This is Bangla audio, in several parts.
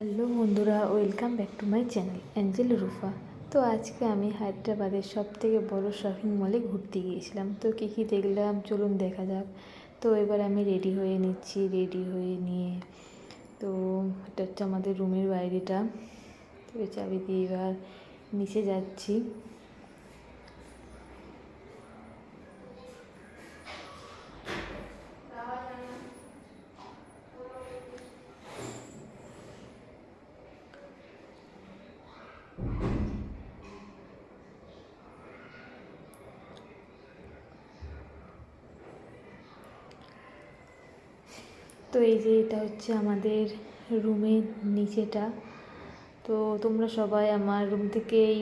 হ্যালো বন্ধুরা, welcome back to my channel Angel Rufa. তো আজকে আমি হায়দ্রাবাদের সব থেকে বড়ো শপিং মলে ঘুরতে গিয়েছিলাম। তো কী কী দেখলাম চলুন দেখা যাক। তো এবার আমি রেডি হয়ে নিচ্ছি, রেডি হয়ে নিয়ে। তো এটা হচ্ছে আমাদের রুমের বাইরেটা। তো চাবি দিয়ে এবার নিচে যাচ্ছি। তো এই যে এটা হচ্ছে আমাদের রুমের নিচেটা। তো তোমরা সবাই আমার রুম থেকে এই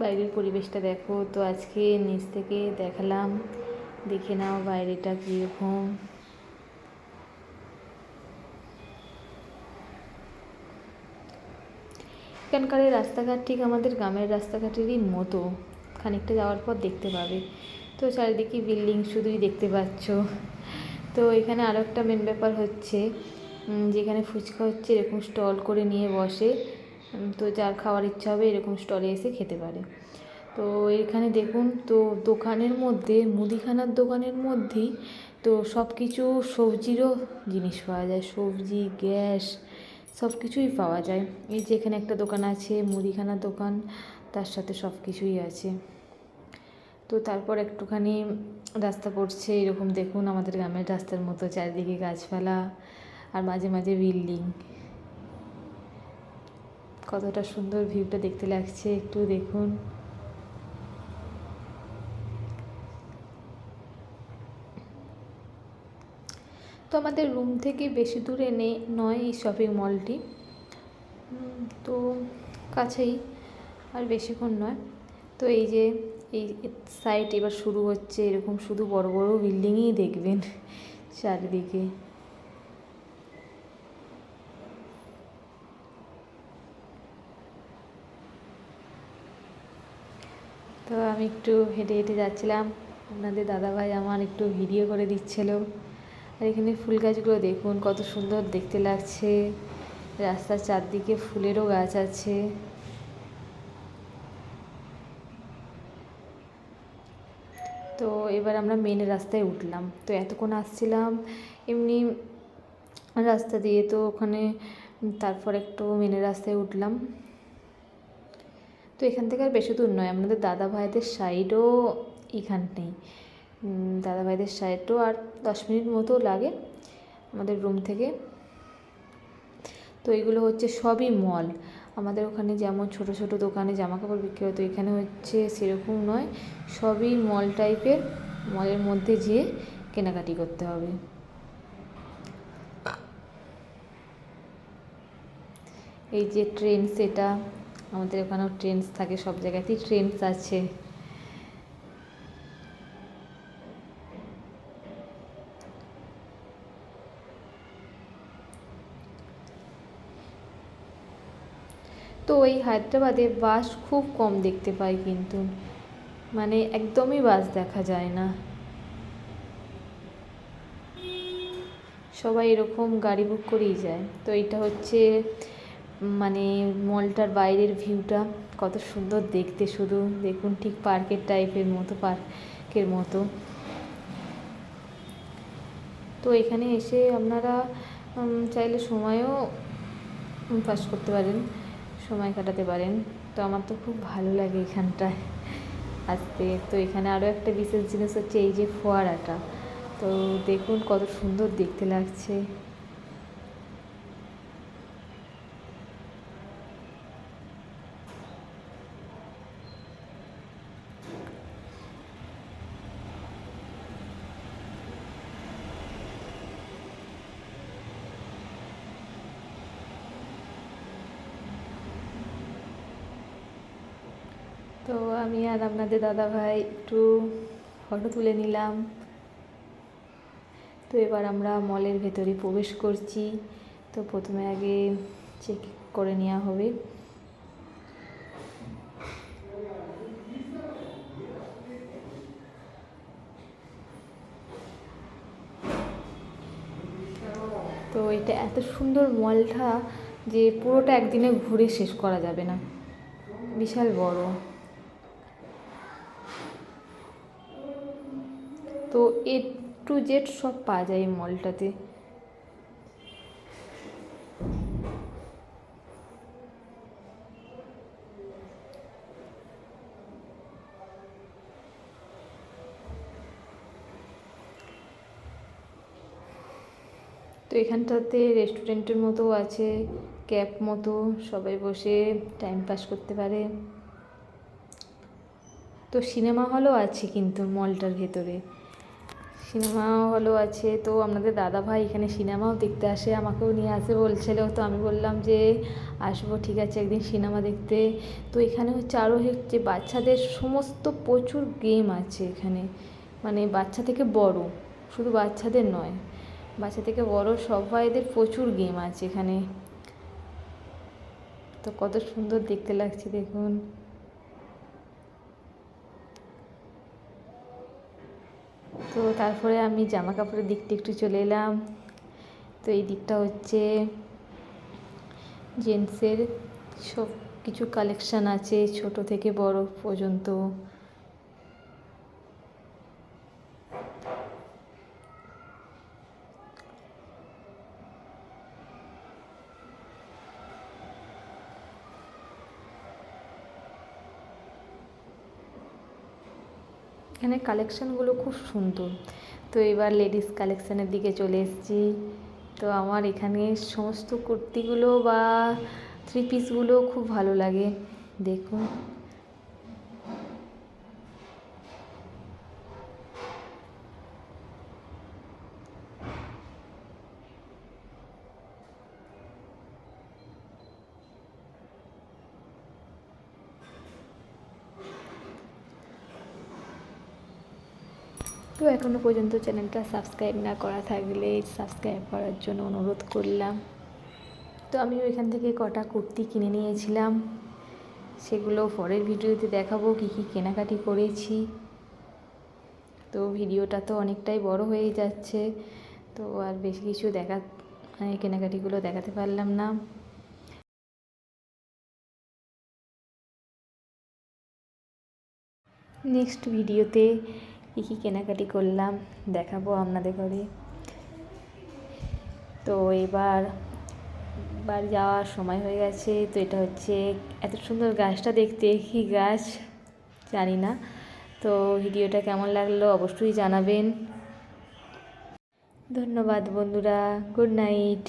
বাইরের পরিবেশটা দেখো। তো আজকে নিচ থেকে দেখালাম। দেখে নাও বাইরেটা কীরকম। এখানকার রাস্তাঘাট ঠিক আমাদের গ্রামের রাস্তাঘাটেরই মতো। খানিকটা যাওয়ার পর দেখতে পাবে। তো চারিদিকে বিল্ডিং শুধুই দেখতে পাচ্ছ। তো এখানে আরও একটা মেন ব্যাপার হচ্ছে যেখানে ফুচকা হচ্ছে এরকম স্টল করে নিয়ে বসে তো যার খাওয়ার ইচ্ছা হবে এরকম স্টলে এসে খেতে পারে। তো এখানে দেখুন, তো দোকানের মধ্যে, মুদিখানার দোকানের মধ্যেই, তো সব কিছু সবজিরও জিনিস পাওয়া যায়। সবজি, গ্যাস সব কিছুই পাওয়া যায়। এই যে এখানে একটা দোকান আছে, মুদিখানার দোকান, তার সাথে সব কিছুই আছে। তো তারপর একটুখানি রাস্তা পড়ছে, এরকম দেখুন আমাদের গ্রামের রাস্তার মতো, চারিদিকে গাছপালা আর মাঝে মাঝে বিল্ডিং। কতটা সুন্দর ভিউটা দেখতে লাগছে, একটু দেখুন। তো আমাদের রুম থেকে বেশি দূরে নেই নয় এই শপিং মলটি তো কাছেই, আর বেশিক্ষণ নয়। তো এই যে এই সাইট এবার শুরু হচ্ছে, এরকম শুধু বড় বড় বিল্ডিংই দেখবেন চারিদিকে। তো আমি একটু হেঁটে হেঁটে যাচ্ছিলাম। আপনাদের দাদাভাই আমার একটু ভিডিও করে দিচ্ছিল। আর এখানে ফুল গাছগুলো দেখুন, কত সুন্দর দেখতে লাগছে। রাস্তার চারদিকে ফুলেরও গাছ আছে। তো এবার আমরা মেন রাস্তায় উঠলাম। তো এতক্ষণ আসছিলাম, এমনি রাস্তা দিয়ে তো ওখানে তারপর একটু মেন রাস্তায় উঠলাম। তো এখান থেকে আর বেশি দূর নয়, আমাদের দাদা ভাইদের সাইডও এখানটাই দাদা ভাইদের সাইডও আর দশ মিনিট মতো লাগে আমাদের রুম থেকে। তো এগুলো হচ্ছে সবই মল আমাদের ওখানে যেমন ছোট ছোট দোকানে জামা কাপড় বিক্রি হতো এখানে হচ্ছে সেরকম নয়। সবই মল টাইপের মলের মধ্যে যেয়ে কেনাকাটি করতে হবে। এই যে ট্রেন্ডস এটা আমাদের ওখানেও ট্রেন্ডস থাকে, সব জায়গাতেই ট্রেন্ডস আছে। তো ওই হায়দ্রাবাদে বাস খুব কম দেখতে পাই কিন্তু। মানে একদমই বাস দেখা যায় না। সবাই এরকম গাড়ি বুক করেই যায়। তো এটা হচ্ছে মানে মলটার বাইরের ভিউটা কত সুন্দর দেখতে শুধু। দেখুন ঠিক পার্কের টাইপের মতো, পার্কের মতো। তো এখানে এসে আপনারা চাইলে সময়ও পাস করতে পারেন। সময় কাটাতে পারেন। তো আমার তো খুব ভালো লাগে এখানটায়। আসতে তো এখানে আরও একটা বিশেষ জিনিস হচ্ছে এই যে ফোয়ারাটা। তো দেখুন কত সুন্দর দেখতে লাগছে। তো আমি আর আপনাদের দাদা ভাই একটু ফটো তুলে নিলাম। তো এবার আমরা মলের ভেতরে প্রবেশ করছি। তো প্রথমে আগে চেক করে নেওয়া হবে। তো এটা এত সুন্দর মলটা যে পুরোটা একদিনে ঘুরে শেষ করা যাবে না। বিশাল বড়। তো এ টু জেড সব পাওয়া যায় এই মলটাতে তো এখানটাতে রেস্টুরেন্টের মতো আছে ক্যাব মতো, সবাই বসে টাইম পাস করতে পারে। তো সিনেমা হলও আছে কিন্তু মলটার ভেতরে। সিনেমা হলও আছে, তো আপনাদের দাদা ভাই এখানে সিনেমাও দেখতে আসে, আমাকেও নিয়ে আসে বলছিল, তো আমি বললাম যে আসব, ঠিক আছে, একদিন সিনেমা দেখতে। তো এখানে হচ্ছে আরও হচ্ছে বাচ্চাদের সমস্ত প্রচুর গেম আছে এখানে মানে বাচ্চা থেকে বড়, শুধু বাচ্চাদের নয়, বাচ্চা থেকে বড় সবাইদের প্রচুর গেম আছে এখানে। তো কত সুন্দর দেখতে লাগছে, দেখুন। তো তারপরে আমি জামা কাপড়ের দিকটা একটু চলে এলাম। তো এই দিকটা হচ্ছে জেন্টসের সব কিছু কালেকশান আছে, ছোট থেকে বড় পর্যন্ত। এখানে কালেকশানগুলো খুব সুন্দর। তো এবার লেডিস কালেকশানের দিকে চলে এসেছি। তো আমার এখানে সমস্ত কুর্তিগুলো বা থ্রি পিসগুলো খুব ভালো লাগে। দেখুন। তো এখনও পর্যন্ত চ্যানেলটা সাবস্ক্রাইব না করা থাকলে সাবস্ক্রাইব করার জন্য অনুরোধ করলাম। তো আমি ওইখান থেকে কটা কুর্তি কিনে নিয়েছিলাম। সেগুলো পরের ভিডিওতে দেখাবো কী কী কেনাকাটি করেছি। তো ভিডিওটা তো অনেকটাই বড় হয়ে যাচ্ছে, তো আর বেশি কিছু দেখা মানে কেনাকাটিগুলো দেখাতে পারলাম না। নেক্সট ভিডিওতে কী কী কেনাকাটি করলাম দেখাবো আপনাদের ঘরে। তো এবার বাড়ি যাওয়ার সময় হয়ে গেছে, তো এটা হচ্ছে এত সুন্দর গাছটা দেখতে, কী গাছ জানি না। তো ভিডিওটা কেমন লাগল অবশ্যই জানাবেন। ধন্যবাদ বন্ধুরা, গুড নাইট।